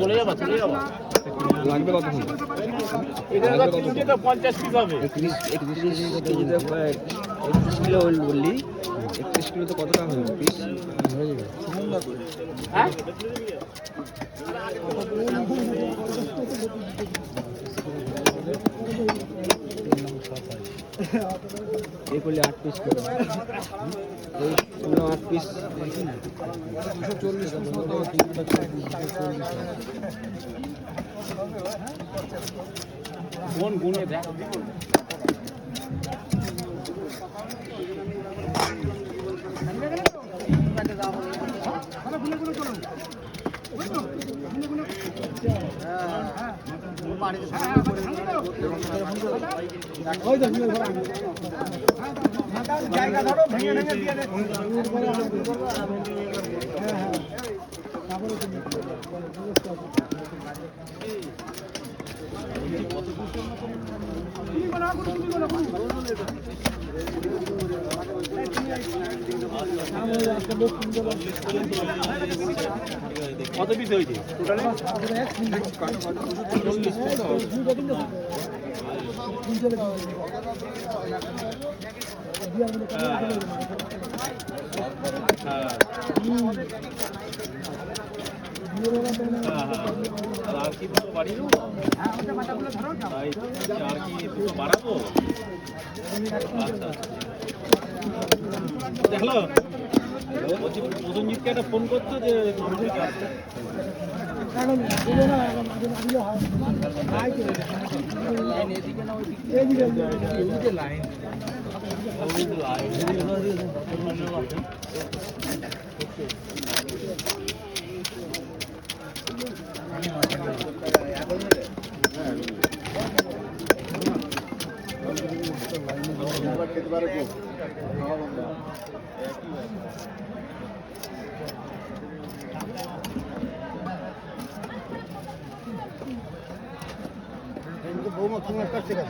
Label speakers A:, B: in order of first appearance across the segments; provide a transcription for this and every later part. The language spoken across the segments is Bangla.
A: চলে যাবা চলে যাবা।
B: লাগবে কত
A: এটা তো পঞ্চাশ পিস হবে।
B: একত্রিশ একত্রিশ কেজিতে একত্রিশ কিলো বললি। একত্রিশ কিলোতে কত টাকা হবে? পিস হয়ে যাবে
A: হ্যাঁ
B: এই করলে আট পিস করে আট পিস
A: কোন গুণে দেখ কত পিস হয়েছে? টোটালে আর কি তাই, আর কি বাড়াবো আচ্ছা। দেখল? প্রসেনজিৎকে একটা ফোন করতো যে তোমাদের কাছে
C: বৌমা কি মাছ কাটছে কেন?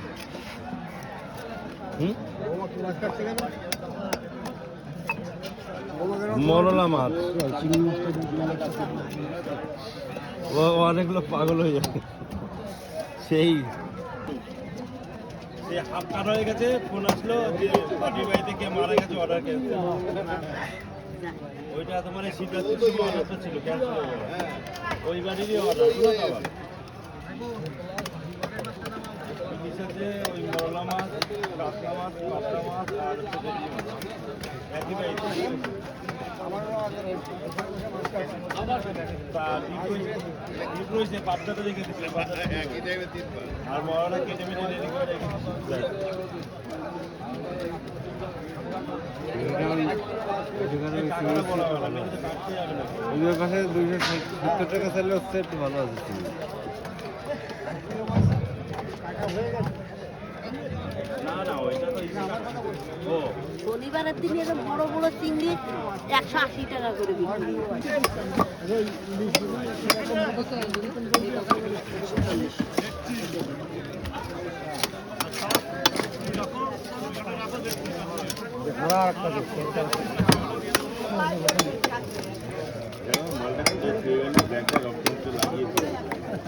C: বৌমা কি মাছ কাটছে কেন?
D: মরলা মাছ। ও অনেকগুলো পাগল হয়ে যাবে। সেই।
A: সে হাফ কাট হয়ে গেছে ফোন আসলো যে পার্টির বাড়িতে কে মারা গেছে অর্ডার ক্যান্সেল ওইটা তোমার ছিল ক্যান্সেল ওই বাড়িরই অর্ডার ইলিশেতে ওই মরলা মাছ কাতলা মাছ পাতলা মাছ আর হচ্ছে একই আর মরলা কেটে মেটে রেডি করে
D: ওদের দুইশো সত্তর টাকা চাইলে হচ্ছে একটু ভালো আছে।
E: শনিবারের দিনে এরকম বড় বড় চিংড়ি একশো আশি টাকা করে বিক্রি হয়।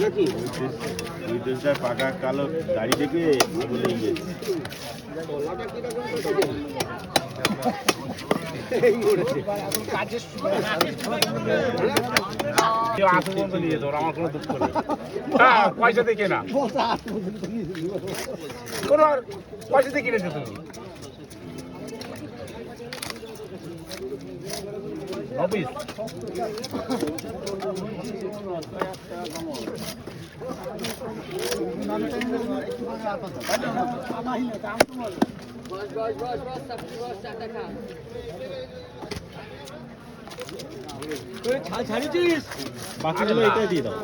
B: নাকি
A: পাকা কালো গাড়ি থেকে বলে গেছে
B: তলাটা কীরকম করেছে? এই করেছে
A: কেউ আসু পর্যন্ত তোর আমার কোনো দুঃখ নেই হ্যাঁ পয়সা দিয়ে কেনা কোনো আর পয়সা দিয়ে কিনেছো তুমি অফিস বাকিগুলো এটাই দিয়ে দাও